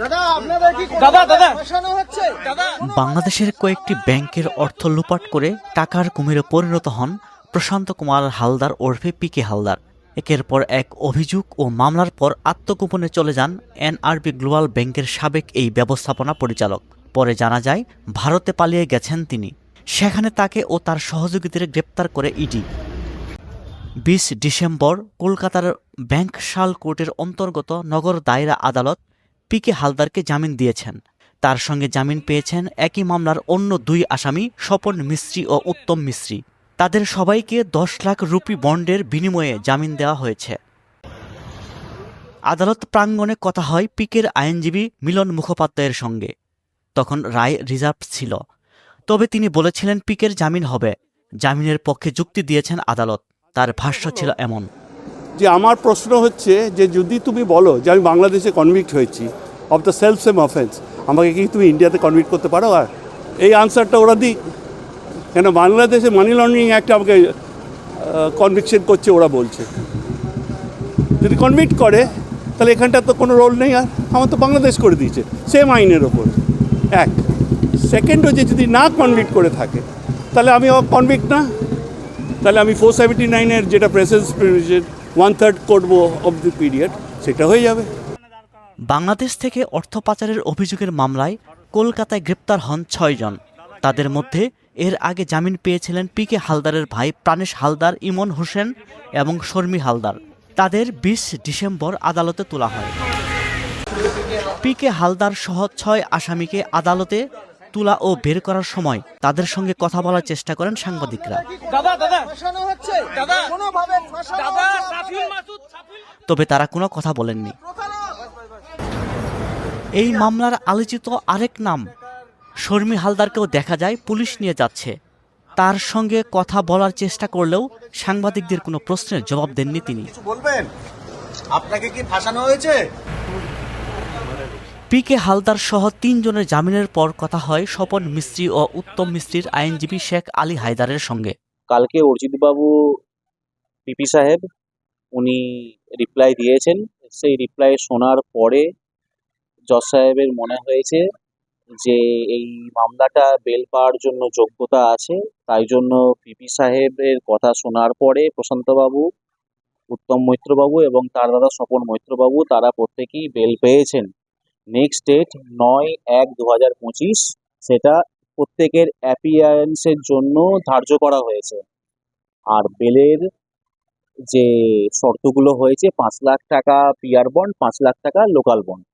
দাদা দাদা দাদা। বাংলাদেশের কয়েকটি ব্যাংকের অর্থ লুপাট করে টাকার কুমিরে পরিণত হন প্রশান্ত কুমার হালদার ওরফে পিকে হালদার। একের পর এক অভিযোগ ও মামলার পর আত্মগোপনে চলে যান এনআরবি গ্লোবাল ব্যাংকের সাবেক এই ব্যবস্থাপনা পরিচালক। পরে জানা যায় ভারতে পালিয়ে গেছেন তিনি। সেখানে তাকে ও তার সহযোগীদের গ্রেপ্তার করে ইডি। বিশ ডিসেম্বর কলকাতার ব্যাংক শাল কোর্টের অন্তর্গত নগর দায়রা আদালত পিকে হালদারকে জামিন দিয়েছেন। তার সঙ্গে জামিন পেয়েছেন একই মামলার অন্য দুই আসামি স্বপন মিস্ত্রি ও উত্তম মিস্ত্রি। তাদের সবাইকে দশ লাখ রুপি বন্ডের বিনিময়ে জামিন দেওয়া হয়েছে। আদালত প্রাঙ্গণে কথা হয় পিকের আইনজীবী মিলন মুখোপাধ্যায়ের সঙ্গে। তখন রায় রিজার্ভ ছিল। তবে তিনি বলেছিলেন পিকের জামিন হবে। জামিনের পক্ষে যুক্তি দিয়েছেন আদালত। তার ভাষ্য ছিল এমন। যে আমার প্রশ্ন হচ্ছে যে যদি তুমি বলো যে আমি বাংলাদেশে কনভিক্ট হয়েছি of the self same offence আমাকে কি তুমি ইন্ডিয়াতে কনভিক্ট করতে পারো? আর এই আনসারটা ওরা দিক। কেন বাংলাদেশে মানি লন্ডারিং অ্যাক্ট আমাকে কনভিকশন করছে, ওরা বলছে। যদি কনভিক্ট করে, তাহলে এখানটা তো কোনো রোল নেই আর। আমার তো বাংলাদেশ করে দিয়েছে সেম আইনের ওপর। এক। সেকেন্ড হচ্ছে যদি না কনভিক্ট করে থাকে, তাহলে আমি কনভিক্ট না। তাহলে আমি ফোর সেভেন্টি নাইনের যেটা প্রেসেন্স ওয়ান থার্ড করব অফ দি পিরিয়ড সেটা হয়ে যাবে। বাংলাদেশ থেকে অর্থ পাচারের অভিযোগের মামলায় কলকাতায় গ্রেপ্তার হন ছয়জন তাদের মধ্যে এর আগে জামিন পেয়েছিলেন পিকে হালদারের ভাই প্রাণেশ হালদার ইমন হোসেন এবং শর্মী হালদার। তাদের বিশ ডিসেম্বর আদালতে তোলা হয়। পিকে হালদার সহ ছয় আসামিকে আদালতে তোলা ও বের করার সময় তাদের সঙ্গে কথা বলার চেষ্টা করেন সাংবাদিকরা। তবে তারা কোনো কথা বলেননি। এই মামলার আলোচিত আরেক নাম শর্মী হালদারকেও দেখা যায় পুলিশ নিয়ে যাচ্ছে। তার সঙ্গে কথা বলার চেষ্টা করলেও সাংবাদিকদের কোনো প্রশ্নের জবাব দেননি তিনি। কিছু বলবেন? আপনাকে কি ফাঁসানো হয়েছে? পিকে হালদার সহ তিনজনের জামিনের পর কথা হয় স্বপন মিস্ত্রি ও উত্তম মিস্ত্রির আইনজীবী শেখ আলী হায়দারের সঙ্গে। কালকে অর্জিতবাবু পিপি সাহেব উনি রিপ্লাই দিয়েছেন। সেই রিপ্লাই শোনার পরে জজ সাহেবের মনে হয়েছে যে, এই মামলাটা বেল পাওয়ার জন্য যোগ্যতা আছে। তাই জন্য পিপি সাহেবের কথা শোনার পরে প্রশান্তবাবু, উত্তম মৈত্রবাবু এবং তার দাদা স্বপন মৈত্রবাবু তারা প্রত্যেকেই বেল পেয়েছেন। নেক্সট ডেট নয় এক দু হাজার পঁচিশ, সেটা প্রত্যেকের অ্যাপিয়ারেন্সের জন্য ধার্য করা হয়েছে। আর বেলের যে শর্তগুলো হয়েছে পাঁচ লাখ টাকা পিয়ার বন্ড পাঁচ লাখ টাকা লোকাল বন্ড